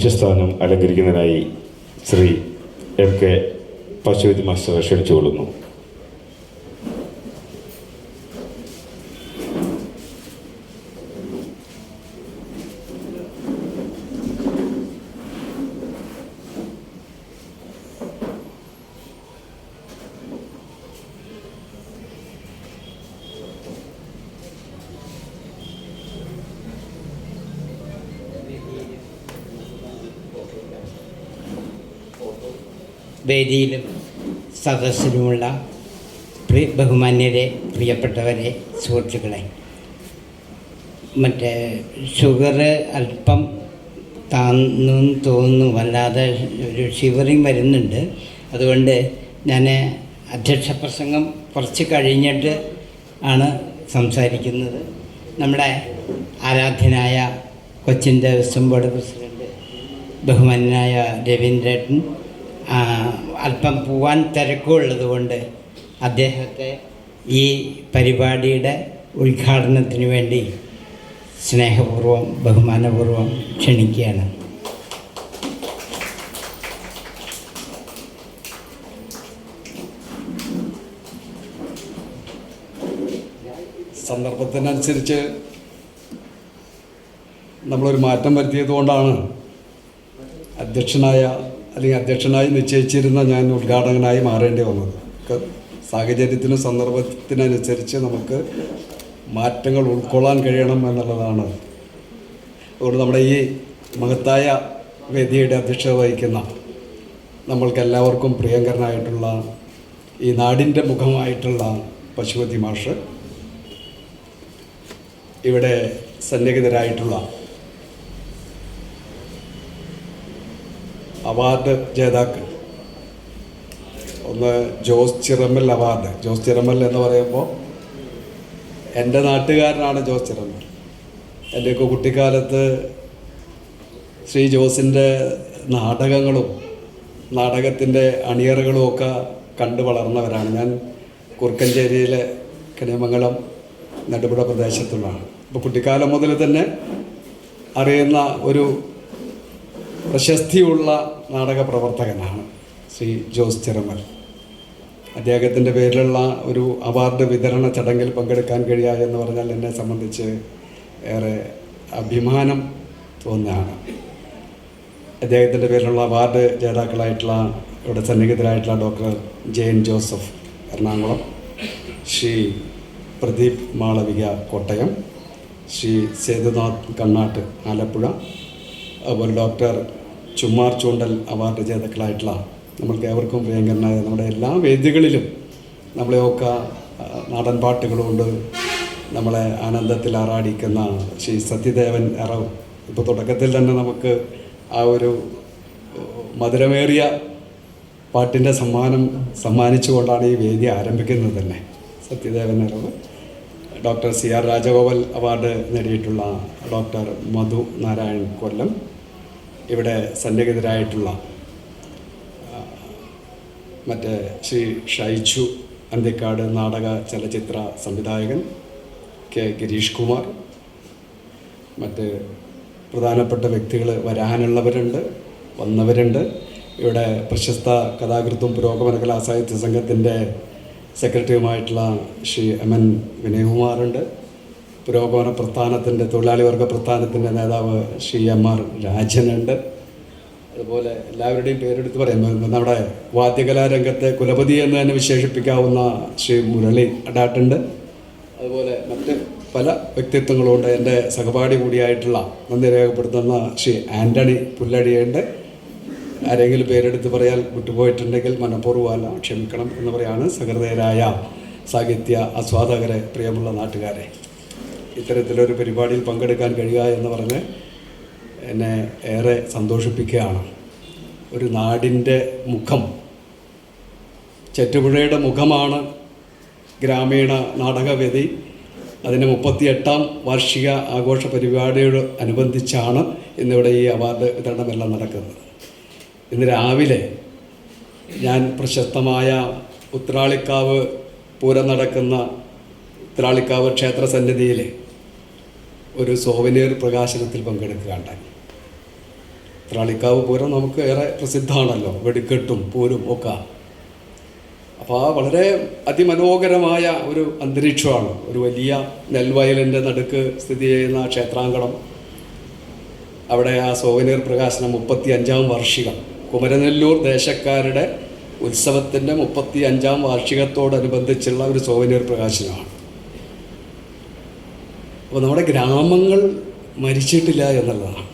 അധ്യക്ഷസ്ഥാനം അലങ്കരിക്കുന്നതിനായി Shri M K Pashupathi മാസ്റ്ററെ ക്ഷണിച്ചുകൊള്ളുന്നു. വേദിയിലും സദസ്സിലുമുള്ള പ്രിയ ബഹുമാന്യരെ പ്രിയപ്പെട്ടവരെ സുഹൃത്തുക്കളെ മറ്റേ ഷുഗർ അല്പം താന്നു തോന്നുന്നു വല്ലാതെ ഒരു ഷിവറിങ് വരുന്നുണ്ട്. അതുകൊണ്ട് ഞാൻ അധ്യക്ഷ പ്രസംഗം കുറച്ച് കഴിഞ്ഞിട്ട് ആണ് സംസാരിക്കുന്നത്. നമ്മുടെ ആരാധ്യനായ കൊച്ചിൻ ദേവസ്വം ബോർഡ് പ്രസിഡന്റ് ബഹുമാനായ രവീന്ദ്രേട്ടൻ അല്പം പോവാൻ തിരക്കുള്ളത് കൊണ്ട് അദ്ദേഹത്തെ ഈ പരിപാടിയുടെ ഉദ്ഘാടനത്തിന് വേണ്ടി സ്നേഹപൂർവം ബഹുമാനപൂർവം ക്ഷണിക്കുകയാണ്. സന്ദർഭത്തിനനുസരിച്ച് നമ്മളൊരു മാറ്റം വരുത്തിയത് കൊണ്ടാണ് അധ്യക്ഷനായ അല്ലെങ്കിൽ അധ്യക്ഷനായി നിശ്ചയിച്ചിരുന്ന ഞാൻ ഉദ്ഘാടകനായി മാറേണ്ടി വന്നത്. സാഹചര്യത്തിനും സന്ദർഭത്തിനനുസരിച്ച് നമുക്ക് മാറ്റങ്ങൾ ഉൾക്കൊള്ളാൻ കഴിയണം എന്നുള്ളതാണ്. അതുകൊണ്ട് നമ്മുടെ ഈ മഹത്തായ വേദിയുടെ അധ്യക്ഷത വഹിക്കുന്ന നമ്മൾക്ക് എല്ലാവർക്കും പ്രിയങ്കരനായിട്ടുള്ള ഈ നാടിന്റെ മുഖമായിട്ടുള്ള പശുപതി മാഷ് ഇവിടെ സന്നിഹിതരായിട്ടുള്ള അവാർഡ് ജേതാക്കൾ. ഒന്ന് ജോസ് ചിറമ്മൽ അവാർഡ്. ജോസ് ചിറമ്മൽ എന്ന് പറയുമ്പോൾ എന്റെ നാട്ടുകാരനാണ് ജോസ് ചിറമ്മൽ. എന്റെയൊക്കെ കുട്ടിക്കാലത്ത് ശ്രീ ജോസിന്റെ നാടകങ്ങളും നാടകത്തിന്റെ അണിയറകളും ഒക്കെ കണ്ടു വളർന്നവരാണ്. ഞാൻ കുറുക്കഞ്ചേരിയിലെ കനിമംഗലം നെടുപുഴ പ്രദേശത്തുള്ളതാണ്. അപ്പോൾ കുട്ടിക്കാലം മുതൽ തന്നെ അറിയുന്ന ഒരു പ്രശസ്തിയുള്ള നാടക പ്രവർത്തകനാണ് ശ്രീ ജോസ് ചിറമൽ അദ്ദേഹത്തിന്റെ പേരിലുള്ള ഒരു അവാർഡ് വിതരണ ചടങ്ങിൽ പങ്കെടുക്കാൻ കഴിയുക എന്ന് പറഞ്ഞാൽ എന്നെ സംബന്ധിച്ച് ഏറെ അഭിമാനം തോന്നുകയാണ്. അദ്ദേഹത്തിന്റെ പേരിലുള്ള അവാർഡ് ജേതാക്കളായിട്ടുള്ള ഇവിടെ സന്നിഹിതരായിട്ടുള്ള ഡോക്ടർ ജെയിൻ ജോസഫ് എറണാകുളം ശ്രീ പ്രദീപ് മാളവിക കോട്ടയം ശ്രീ സേതുനാഥ് കണ്ണാട്ട് ആലപ്പുഴ അതുപോലെ ഡോക്ടർ ചുമ്മാർ ചൂണ്ടൽ അവാർഡ് ജേതാക്കളായിട്ടുള്ള നമ്മൾക്ക് ഏവർക്കും പ്രിയങ്കരനായ നമ്മുടെ എല്ലാ വേദികളിലും നമ്മളെയൊക്കെ നാടൻ പാട്ടുകളുകൊണ്ട് നമ്മളെ ആനന്ദത്തിൽ ആറാടിക്കുന്ന ശ്രീ സത്യദേവൻ എറവ്. ഇപ്പോൾ തുടക്കത്തിൽ തന്നെ നമുക്ക് ആ ഒരു മധുരമേറിയ പാട്ടിന്റെ സമ്മാനം സമ്മാനിച്ചുകൊണ്ടാണ് ഈ വേദി ആരംഭിക്കുന്നത് തന്നെ. Sathyadevan Eravu doctor C R Rajagopal award നേടിയിട്ടുള്ള ഡോക്ടർ മധു നാരായൺ കൊല്ലം. ഇവിടെ സന്നിഹിതരായിട്ടുള്ള മറ്റേ ശ്രീ ഷൈജു അന്തിക്കാട് നാടക ചലച്ചിത്ര സംവിധായകൻ കെ ഗിരീഷ് കുമാർ മറ്റ് പ്രധാനപ്പെട്ട വ്യക്തികൾ വരാനുള്ളവരുണ്ട് വന്നവരുണ്ട്. ഇവിടെ പ്രശസ്ത കഥാകൃത്തും പുരോഗമന കലാ സാഹിത്യ സംഘത്തിന്റെ സെക്രട്ടറിയുമായിട്ടുള്ള ശ്രീ എം എൻ വിനയകുമാറുണ്ട്. പുരോഗമന പ്രസ്ഥാനത്തിന്റെ തൊഴിലാളി വർഗ പ്രസ്ഥാനത്തിന്റെ നേതാവ് ശ്രീ എം ആർ രാജനുണ്ട്. അതുപോലെ എല്ലാവരുടെയും പേരെടുത്ത് പറയാം നമ്മുടെ വാദ്യകലാരംഗത്തെ കുലപതി എന്ന് തന്നെ വിശേഷിപ്പിക്കാവുന്ന ശ്രീ മുരളി അഡാട്ടുണ്ട് അതുപോലെ മറ്റ് പല വ്യക്തിത്വങ്ങളുണ്ട് എന്റെ സഹപാഠി കൂടിയായിട്ടുള്ള നന്ദി രേഖപ്പെടുത്തുന്ന ശ്രീ ആന്റണി പുല്ലടിയുണ്ട്. ആരെങ്കിലും പേരെടുത്ത് പറയാൻ വിട്ടുപോയിട്ടുണ്ടെങ്കിൽ മനഃപൂർവമല്ല ക്ഷമിക്കണം എന്ന് പറയാണ് സഹൃദയരായ സാഹിത്യ ആസ്വാദകരെ പ്രിയമുള്ള നാട്ടുകാരെ. ഇത്തരത്തിലൊരു പരിപാടിയിൽ പങ്കെടുക്കാൻ കഴിയുക എന്ന് പറഞ്ഞ് എന്നെ ഏറെ സന്തോഷിപ്പിക്കുകയാണ്. ഒരു നാടിന്റെ മുഖം ചെറ്റുപുഴയുടെ മുഖമാണ് ഗ്രാമീണ നാടകവേദി അതിന്റെ മുപ്പത്തിയെട്ടാം വാർഷിക ആഘോഷ പരിപാടിയോട് അനുബന്ധിച്ചാണ് ഇന്നിവിടെ ഈ അവാർഡ് വിതരണമെല്ലാം നടക്കുന്നത്. ഇന്ന് രാവിലെ ഞാൻ പ്രശസ്തമായ ഉത്രാളിക്കാവ് പൂരം നടക്കുന്ന ഉത്രാളിക്കാവ് ക്ഷേത്ര സന്നിധിയിലെ ഒരു സോവനീർ പ്രകാശനത്തിൽ പങ്കെടുക്കുകയുണ്ടായി. ത്രാളിക്കാവ് പൂരം നമുക്ക് ഏറെ പ്രസിദ്ധമാണല്ലോ. വെടിക്കെട്ടും പൂരും ഒക്കെ. അപ്പോൾ ആ വളരെ അതിമനോഹരമായ ഒരു അന്തരീക്ഷമാണ്. ഒരു വലിയ നെൽവയലിന്റെ നടുക്ക് സ്ഥിതി ചെയ്യുന്ന ക്ഷേത്രാങ്കണം. അവിടെ ആ സോവനീർ പ്രകാശനം മുപ്പത്തി അഞ്ചാം വാർഷികം. കുമരനെല്ലൂർ ദേശക്കാരുടെ ഉത്സവത്തിന്റെ മുപ്പത്തി അഞ്ചാം വാർഷികത്തോടനുബന്ധിച്ചുള്ള ഒരു സോവനീർ പ്രകാശനമാണ്. അപ്പോൾ നമ്മുടെ ഗ്രാമങ്ങൾ മരിച്ചിട്ടില്ല എന്നുള്ളതാണ്.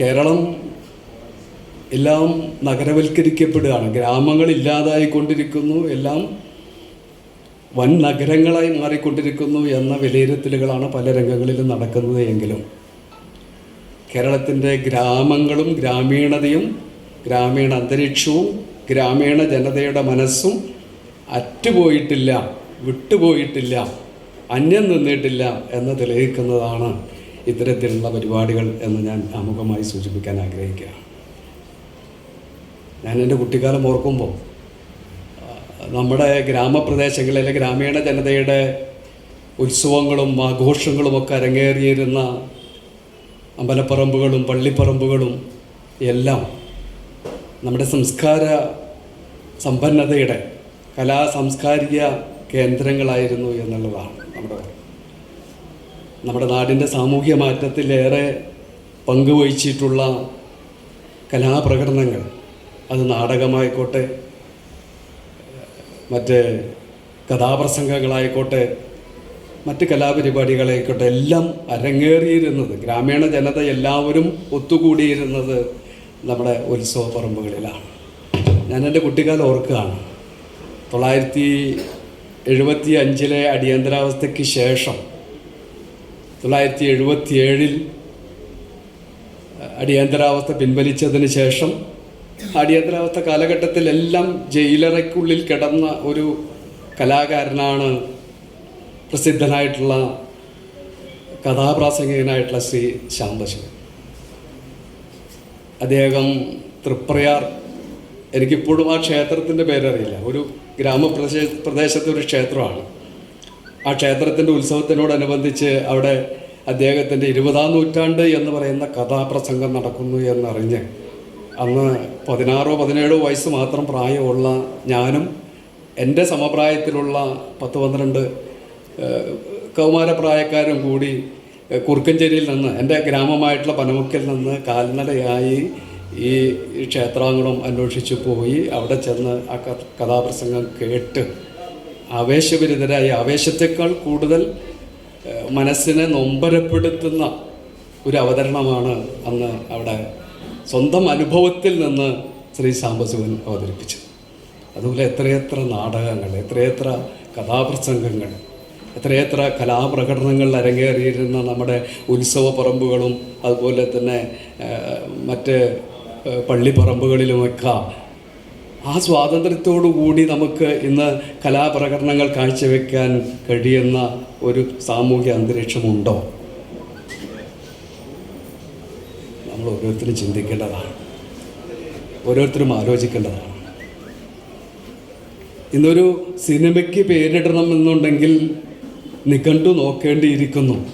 കേരളം എല്ലാം നഗരവൽക്കരിക്കപ്പെടുകയാണ്. ഗ്രാമങ്ങൾ ഇല്ലാതായിക്കൊണ്ടിരിക്കുന്നു. എല്ലാം വൻ നഗരങ്ങളായി മാറിക്കൊണ്ടിരിക്കുന്നു എന്ന വിലയിരുത്തലുകളാണ് പല രംഗങ്ങളിലും നടക്കുന്നത് എങ്കിലും. കേരളത്തിന്റെ ഗ്രാമങ്ങളും ഗ്രാമീണതയും ഗ്രാമീണ അന്തരീക്ഷവും ഗ്രാമീണ ജനതയുടെ മനസ്സും അറ്റുപോയിട്ടില്ല വിട്ടുപോയിട്ടില്ല. അന്യം നിന്നിട്ടില്ല എന്ന് തെളിയിക്കുന്നതാണ് ഇത്തരത്തിലുള്ള പരിപാടികൾ എന്ന് ഞാൻ ആമുഖമായി സൂചിപ്പിക്കാൻ ആഗ്രഹിക്കുകയാണ്. ഞാൻ എന്റെ കുട്ടിക്കാലം ഓർക്കുമ്പോൾ നമ്മുടെ ഗ്രാമപ്രദേശങ്ങളിലെ ഗ്രാമീണ ജനതയുടെ ഉത്സവങ്ങളും ആഘോഷങ്ങളും ഒക്കെ അരങ്ങേറിയിരുന്ന അമ്പലപ്പറമ്പുകളും പള്ളിപ്പറമ്പുകളും എല്ലാം നമ്മുടെ സംസ്കാര സമ്പന്നതയുടെ കലാ സാംസ്കാരിക കേന്ദ്രങ്ങളായിരുന്നു എന്നുള്ളതാണ്. നമ്മുടെ നമ്മുടെ നാടിന്റെ സാമൂഹ്യ മാറ്റത്തിലേറെ പങ്കുവഹിച്ചിട്ടുള്ള കലാപ്രകടനങ്ങൾ അത് നാടകമായിക്കോട്ടെ മറ്റ് കഥാപ്രസംഗങ്ങളായിക്കോട്ടെ മറ്റ് കലാപരിപാടികളായിക്കോട്ടെ എല്ലാം അരങ്ങേറിയിരുന്നത് ഗ്രാമീണ ജനത എല്ലാവരും ഒത്തുകൂടിയിരുന്നത് നമ്മുടെ ഉത്സവപ്പറമ്പുകളിലാണ്. ഞാൻ എന്റെ കുട്ടിക്കാലം ഓർക്കുകയാണ്. തൊള്ളായിരത്തി എഴുപത്തി അഞ്ചിലെ അടിയന്തരാവസ്ഥയ്ക്ക് ശേഷം തൊള്ളായിരത്തി എഴുപത്തി ഏഴിൽ അടിയന്തരാവസ്ഥ പിൻവലിച്ചതിന് ശേഷം അടിയന്തരാവസ്ഥ കാലഘട്ടത്തിലെല്ലാം ജയിലറയ്ക്കുള്ളിൽ കിടന്ന ഒരു കലാകാരനാണ് പ്രസിദ്ധനായിട്ടുള്ള കഥാപ്രാസംഗികനായിട്ടുള്ള ശ്രീ ശാന്തശിവൻ അദ്ദേഹം തൃപ്രയാർ എനിക്കിപ്പോഴും ആ ക്ഷേത്രത്തിന്റെ പേരറിയില്ല. ഒരു ഗ്രാമപ്രദേശ പ്രദേശത്തെ ഒരു ക്ഷേത്രമാണ്. ആ ക്ഷേത്രത്തിന്റെ ഉത്സവത്തിനോടനുബന്ധിച്ച് അവിടെ അദ്ദേഹത്തിന്റെ ഇരുപതാം നൂറ്റാണ്ട് എന്ന് പറയുന്ന കഥാപ്രസംഗം നടക്കുന്നു എന്നറിഞ്ഞ് അന്ന് പതിനാറോ പതിനേഴോ വയസ്സ് മാത്രം പ്രായമുള്ള ഞാനും എന്റെ സമപ്രായത്തിലുള്ള പത്ത് പന്ത്രണ്ട് കൗമാരപ്രായക്കാരും കൂടി കുറുക്കഞ്ചേരിയിൽ നിന്ന് എന്റെ ഗ്രാമമായിട്ടുള്ള പനമുക്കിൽ നിന്ന് കാൽനടയായി ഈ ക്ഷേത്രാങ്കണം അന്വേഷിച്ച് പോയി. അവിടെ ചെന്ന് ആ കഥ- കഥാപ്രസംഗം കേട്ട് ആവേശഭരിതരായി. ആവേശത്തെക്കാൾ കൂടുതൽ മനസ്സിനെ നൊമ്പരപ്പെടുത്തുന്ന ഒരു അവതരണമാണ് അന്ന് അവിടെ സ്വന്തം അനുഭവത്തിൽ നിന്ന് ശ്രീ സാംബശിവൻ അവതരിപ്പിച്ചത്. അതുപോലെ എത്രയെത്ര നാടകങ്ങൾ എത്രയെത്ര കഥാപ്രസംഗങ്ങൾ എത്രയെത്ര കലാപ്രകടനങ്ങൾ അരങ്ങേറിയിരുന്ന നമ്മുടെ ഉത്സവ പറമ്പുകളും അതുപോലെ തന്നെ മറ്റ് പള്ളിപ്പറമ്പുകളിലുമൊക്കെ ആ സ്വാതന്ത്ര്യത്തോടുകൂടി നമുക്ക് ഇന്ന് കലാപ്രകടനങ്ങൾ കാഴ്ചവെക്കാൻ കഴിയുന്ന ഒരു സാമൂഹ്യ അന്തരീക്ഷമുണ്ടോ? നമ്മൾ ഓരോരുത്തരും ചിന്തിക്കേണ്ടതാണ്. ഓരോരുത്തരും ആലോചിക്കേണ്ടതാണ്. ഇന്നൊരു സിനിമയ്ക്ക് പേരിടണം എന്നുണ്ടെങ്കിൽ നിഘണ്ടു നോക്കേണ്ടിയിരിക്കുന്നു.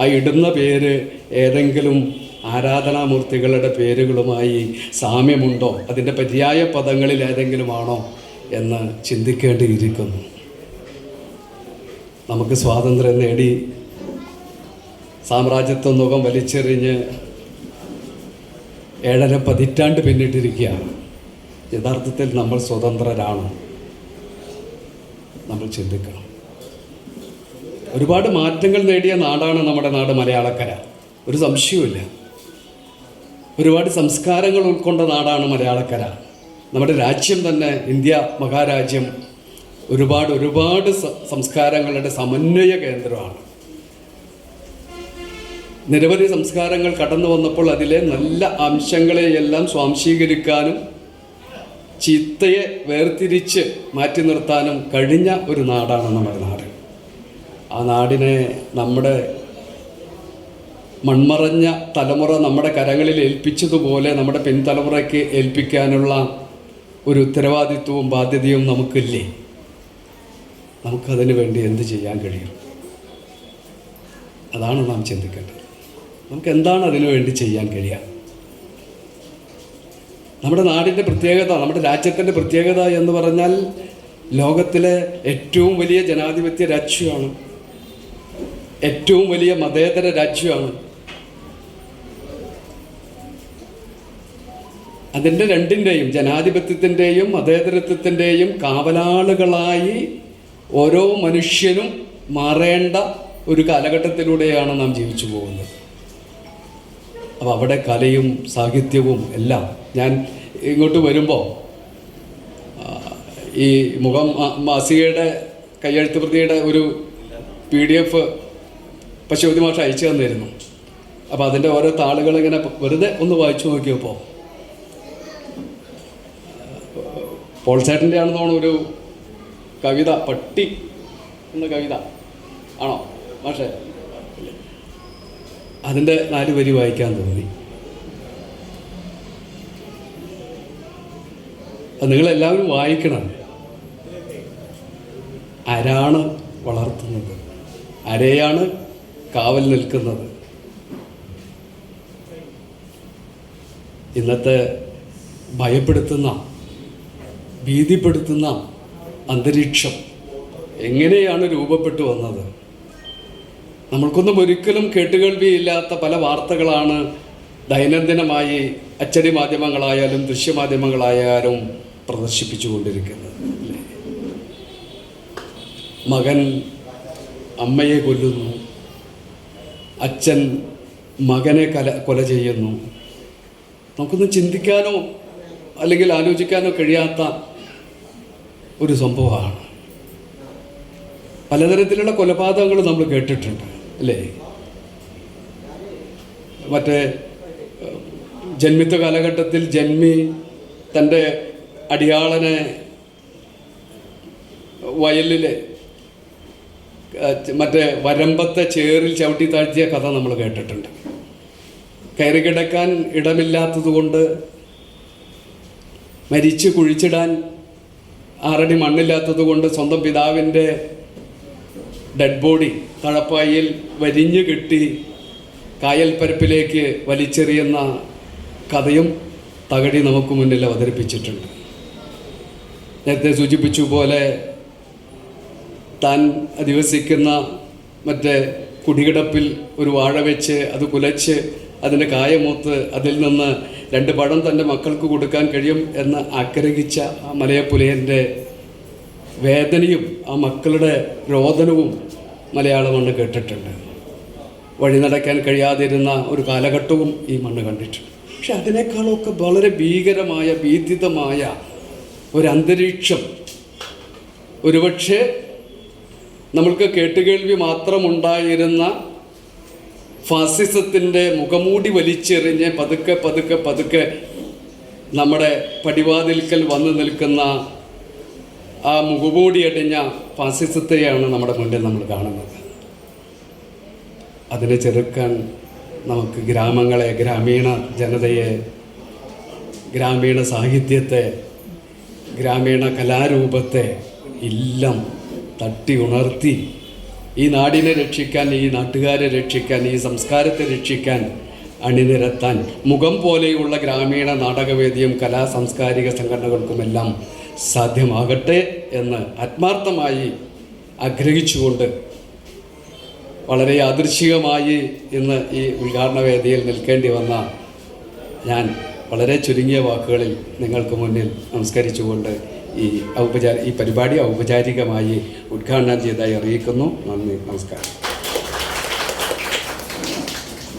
ആ ഇടുന്ന പേര് ഏതെങ്കിലും ആരാധനാമൂർത്തികളുടെ പേരുകളുമായി സാമ്യമുണ്ടോ? അതിന്റെ പര്യായ പദങ്ങളിൽ ഏതെങ്കിലും ആണോ എന്ന് ചിന്തിക്കേണ്ടിയിരിക്കുന്നു. നമുക്ക് സ്വാതന്ത്ര്യം നേടി സാമ്രാജ്യത്വം മുഖം വലിച്ചെറിഞ്ഞ് ഏഴര പതിറ്റാണ്ട് പിന്നിട്ടിരിക്കുകയാണ്. യഥാർത്ഥത്തിൽ നമ്മൾ സ്വതന്ത്രരാണ്. നമ്മൾ ചിന്തിക്കണം. ഒരുപാട് മാറ്റങ്ങൾ നേടിയ നാടാണ് നമ്മുടെ നാട് മലയാളക്കര. ഒരു സംശയവുമില്ല. ഒരുപാട് സംസ്കാരങ്ങൾ ഉൾക്കൊണ്ട നാടാണ് മലയാളക്കര. നമ്മുടെ രാജ്യം തന്നെ ഇന്ത്യ മഹാരാജ്യം ഒരുപാട് ഒരുപാട് സംസ്കാരങ്ങളുടെ സമന്വയ കേന്ദ്രമാണ്. നിരവധി സംസ്കാരങ്ങൾ കടന്നു വന്നപ്പോൾ അതിലെ നല്ല അംശങ്ങളെയെല്ലാം സ്വാംശീകരിക്കാനും ചീത്തയെ വേർതിരിച്ച് മാറ്റി നിർത്താനും കഴിഞ്ഞ ഒരു നാടാണ് നമ്മുടെ നാട്. ആ നാടിനെ നമ്മുടെ മൺമറഞ്ഞ തലമുറ നമ്മുടെ കരങ്ങളിൽ ഏൽപ്പിച്ചതുപോലെ നമ്മുടെ പിൻതലമുറയ്ക്ക് ഏൽപ്പിക്കാനുള്ള ഒരു ഉത്തരവാദിത്വവും ബാധ്യതയും നമുക്കില്ലേ? നമുക്കതിന് വേണ്ടി എന്ത് ചെയ്യാൻ കഴിയും? അതാണ് നാം ചിന്തിക്കേണ്ടത്. നമുക്ക് എന്താണ് അതിനു വേണ്ടി ചെയ്യാൻ കഴിയുക? നമ്മുടെ നാടിന്റെ പ്രത്യേകത നമ്മുടെ രാജ്യത്തിന്റെ പ്രത്യേകത എന്ന് പറഞ്ഞാൽ ലോകത്തിലെ ഏറ്റവും വലിയ ജനാധിപത്യ രാജ്യമാണ്. ഏറ്റവും വലിയ മതേതര രാജ്യമാണ്. അതിന്റെ രണ്ടിന്റെയും ജനാധിപത്യത്തിന്റെയും മതേതരത്വത്തിന്റെയും കാവലാളുകളായി ഓരോ മനുഷ്യനും മാറേണ്ട ഒരു കാലഘട്ടത്തിലൂടെയാണ് നാം ജീവിച്ചു പോകുന്നത്. അപ്പോൾ അവിടെ കലയും സാഹിത്യവും എല്ലാം. ഞാൻ ഇങ്ങോട്ട് വരുമ്പോൾ ഈ മുഖം മാസികയുടെ കയ്യെഴുത്ത് പ്രതിയുടെ ഒരു പി ഡി എഫ് പശുപതി മാഷ അയച്ചു തന്നിരുന്നു. അപ്പോൾ അതിന്റെ ഓരോ താളുകൾ ഇങ്ങനെ വെറുതെ ഒന്ന് വായിച്ചു നോക്കിയപ്പോൾ പോൾസേട്ടന്റെ ആണെന്ന് തോന്നുന്നു ഒരു കവിത പട്ടി എന്ന കവിത. ആണോ? പക്ഷേ അതിന്റെ നാല് വരി വായിക്കാൻ തോന്നി. നിങ്ങളെല്ലാവരും വായിക്കണം. ആരാണ് വളർത്തുന്നത്. ആരെയാണ് കാവൽ നിൽക്കുന്നത്. ഇന്നത്തെ ഭയപ്പെടുത്തുന്ന ഭീതിപ്പെടുത്തുന്ന അന്തരീക്ഷം എങ്ങനെയാണ് രൂപപ്പെട്ടു വന്നത്? നമ്മൾക്കൊന്നും ഒരിക്കലും കേട്ടുകേൾവിയില്ലാത്ത പല വാർത്തകളാണ് ദൈനംദിനമായി അച്ചടി മാധ്യമങ്ങളായാലും ദൃശ്യമാധ്യമങ്ങളായാലും പ്രദർശിപ്പിച്ചു കൊണ്ടിരിക്കുന്നത്. മകൻ അമ്മയെ കൊല്ലുന്നു. അച്ഛൻ മകനെ കല കൊല ചെയ്യുന്നു. നമുക്കൊന്നും ചിന്തിക്കാനോ അല്ലെങ്കിൽ ആലോചിക്കാനോ കഴിയാത്ത ഒരു സംഭവമാണ്. പലതരത്തിലുള്ള കൊലപാതകങ്ങൾ നമ്മൾ കേട്ടിട്ടുണ്ട് അല്ലേ? മറ്റേ ജന്മിത്വ കാലഘട്ടത്തിൽ ജന്മി തന്റെ അടിയാളനെ വയലിൽ മറ്റേ വരമ്പത്തെ ചേറിൽ ചവിട്ടി താഴ്ത്തിയ കഥ നമ്മൾ കേട്ടിട്ടുണ്ട്. കയറി കിടക്കാൻ ഇടമില്ലാത്തതുകൊണ്ട് മരിച്ചു കുഴിച്ചിടാൻ ആറടി മണ്ണില്ലാത്തത് കൊണ്ട് സ്വന്തം പിതാവിന്റെ ഡെഡ് ബോഡി തഴപ്പായിൽ വരിഞ്ഞു കെട്ടി കായൽപ്പരപ്പിലേക്ക് വലിച്ചെറിയുന്ന കഥയും തകഴി നമുക്ക് മുന്നിൽ അവതരിപ്പിച്ചിട്ടുണ്ട്. നേരത്തെ സൂചിപ്പിച്ചു പോലെ താൻ അധിവസിക്കുന്ന മറ്റേ കുടികിടപ്പിൽ ഒരു വാഴ വെച്ച് അത് കുലച്ച് അതിന്റെ കായമൂത്ത് അതിൽ നിന്ന് രണ്ട് പടം തന്റെ മക്കൾക്ക് കൊടുക്കാൻ കഴിയും എന്ന് ആഗ്രഹിച്ച ആ മലയപ്പുലയന്റെ വേദനയും ആ മക്കളുടെ രോദനവും മലയാള മണ്ണ് കേട്ടിട്ടുണ്ട്. വഴി നടക്കാൻ കഴിയാതിരുന്ന ഒരു കാലഘട്ടവും ഈ മണ്ണ് കണ്ടിട്ടുണ്ട്. പക്ഷെ അതിനേക്കാളൊക്കെ വളരെ ഭീകരമായ ഭീതിതമായ ഒരു അന്തരീക്ഷം ഒരുപക്ഷെ നമ്മൾക്ക് കേട്ടുകേൾവി മാത്രമുണ്ടായിരുന്ന ഫാസിസത്തിന്റെ മുഖമൂടി വലിച്ചെറിഞ്ഞ് പതുക്കെ പതുക്കെ പതുക്കെ നമ്മുടെ പടിവാതിൽക്കൽ വന്നു നിൽക്കുന്ന ആ മുഖമൂടി അടിഞ്ഞ ഫാസിസത്തെയാണ് നമ്മുടെ മുന്നിൽ നമ്മൾ കാണുന്നത്. അതിനെ ചെറുക്കാൻ നമുക്ക് ഗ്രാമങ്ങളെ ഗ്രാമീണ ജനതയെ ഗ്രാമീണ സാഹിത്യത്തെ ഗ്രാമീണ കലാരൂപത്തെ എല്ലാം തട്ടി ഉണർത്തി ഈ നാടിനെ രക്ഷിക്കാൻ ഈ നാട്ടുകാരെ രക്ഷിക്കാൻ ഈ സംസ്കാരത്തെ രക്ഷിക്കാൻ അണിനിരത്താൻ മുഖം പോലെയുള്ള ഗ്രാമീണ നാടകവേദിയും കലാ സാംസ്കാരിക സംഘടനകൾക്കുമെല്ലാം സാധ്യമാകട്ടെ എന്ന് ആത്മാർത്ഥമായി ആഗ്രഹിച്ചുകൊണ്ട് വളരെ യാദൃശികമായി ഇന്ന് ഈ ഉദ്ഘാടന വേദിയിൽ നിൽക്കേണ്ടി വന്ന ഞാൻ വളരെ ചുരുങ്ങിയ വാക്കുകളിൽ നിങ്ങൾക്ക് മുന്നിൽ നമസ്കരിച്ചുകൊണ്ട് ഈ ഔപചാരി ഈ പരിപാടി ഔപചാരികമായി ഉദ്ഘാടനം ചെയ്തതായി അറിയിക്കുന്നു. നന്ദി നമസ്കാരം.